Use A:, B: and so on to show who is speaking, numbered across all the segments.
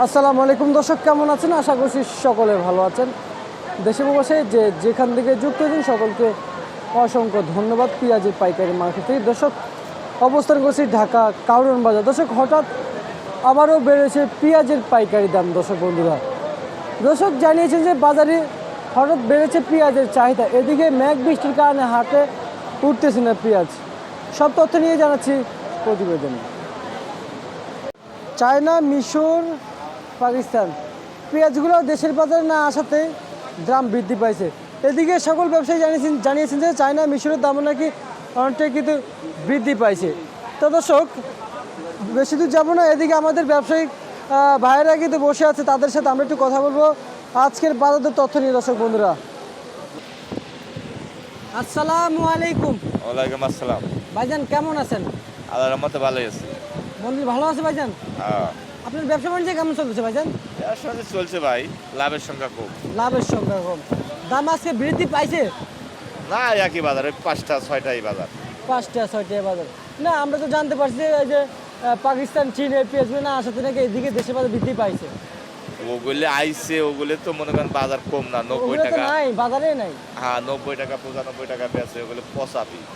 A: আসসালামু আলাইকুম দর্শক, কেমন আছেন? আশা করছি সকলে ভালো আছেন। দেশে বসে যে যেখান থেকে যুক্ত হয়েছেন সকলকে অসংখ্য ধন্যবাদ। পেঁয়াজের পাইকারি মার্কেট থেকে দর্শক, অবস্থান করছি ঢাকা কাউরন বাজার। দর্শক, হঠাৎ আবারও বেড়েছে পেঁয়াজের পাইকারি দাম। দর্শক, বন্ধুরা, দর্শক জানিয়েছেন যে বাজারে হঠাৎ বেড়েছে পেঁয়াজের চাহিদা। এদিকে মেঘ বৃষ্টির কারণে হাটে উঠতেছে না পেঁয়াজ। সব তথ্য নিয়ে জানাচ্ছি প্রতিবেদন। চায়না মিশর পাকিস্তান। পেঁয়াজগুলো দেশের বাজারে না আসাতে দাম বৃদ্ধি পাইছে। এদিকে সকল ব্যবসায়ী জানিয়েছেন জানিয়েছেন যে চায়না মিশরের দাম নাকি অনেকটাই কিন্তু বৃদ্ধি পাইছে। তো দর্শক বেশি দূর যাব না এদিকে আমাদের ব্যবসায়িক ভাইয়েরা কিন্তু বসে আছে তাদের সাথে আমরা একটু কথা বলব। আজকের বাজারের তথ্য নিয়ে দর্শক বন্ধুরা। আসসালামু আলাইকুম।
B: ওয়ালাইকুম আসসালাম।
A: ভাইজান কেমন আছেন?
B: আল্লাহর রহমতে ভালোই আছে।
A: বন্ধু ভালো আছে ভাইজান?
B: হ্যাঁ।
A: আপনার ব্যবসা বাণিজ্য কেমন চলছে ভাইজান?
B: ব্যবসা চলছে ভাই লাভের সংখ্যা কম
A: লাভের সংখ্যা কম। দাম আজকে বৃদ্ধি পাইছে?
B: না একই বাজার ওই পাঁচটা ছয়টাই বাজার।
A: পাঁচটা ছয়টাই বাজার। না আমরা তো জানতে পারছি যে এই যে পাকিস্তান চীন এই পেঁয়াজগুলো না আসাতে নাকি এদিকে দেশের বাজার বৃদ্ধি পাইছে।
B: ওগুলো আইসে ওগুলো তো মনে করেন বাজার কম না নব্বই টাকা।
A: নাই বাজারে নাই।
B: হ্যাঁ নব্বই টাকা পঁচানব্বই টাকা বেচে ওগুলো পচা পিস।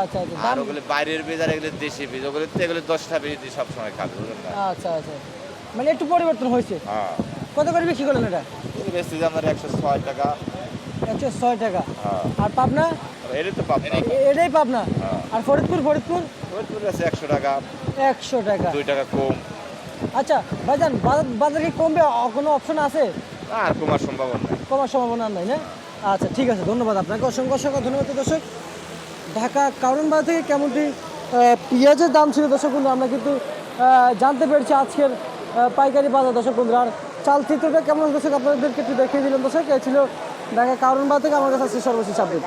A: আচ্ছা আচ্ছা
B: আর ওগুলো বাইরের বেজার এগুলো দেশি বীজ ওগুলো তো এগুলো দশটা বীজ দিয়ে সবসময় খাবে
A: আচ্ছা আচ্ছা। মানে একটু পরিবর্তন হয়েছে।
B: হ্যাঁ।
A: কত করে বিক্রি করলেন এটা?
B: বেচতে যে একশো ছয় টাকা।
A: একশো ছয় টাকা।
B: হ্যাঁ।
A: আর পাবনা?
B: এটা তো পাবেন।
A: এটাই পাবনা।
B: হ্যাঁ।
A: আর ফরিদপুর ফরিদপুর?
B: ফরিদপুর আছে একশো টাকা।
A: একশো টাকা।
B: দুই টাকা কম।
A: আচ্ছা ভাইজান বাজার কি কমবে কোনো অপশন আছে?
B: আর কমার সম্ভাবনা
A: কমার সম্ভাবনা নাই না? আচ্ছা ঠিক আছে ধন্যবাদ আপনাকে। অসংখ্য অসংখ্য ধন্যবাদ দর্শক। ঢাকা কারণ বাজার থেকে কেমনটি পেঁয়াজের দাম ছিল? দর্শক বন্ধু আমরা কিন্তু জানতে পেরেছি আজকের পাইকারি বাজার। দর্শক বন্ধু আর চাল চিত্রটা কেমন দর্শক? আপনাদেরকে একটু দেখিয়ে দিলাম দর্শক। এই ছিল ঢাকা কারণ বাজার থেকে। আমার কাছে সর্বশেষ আপডেট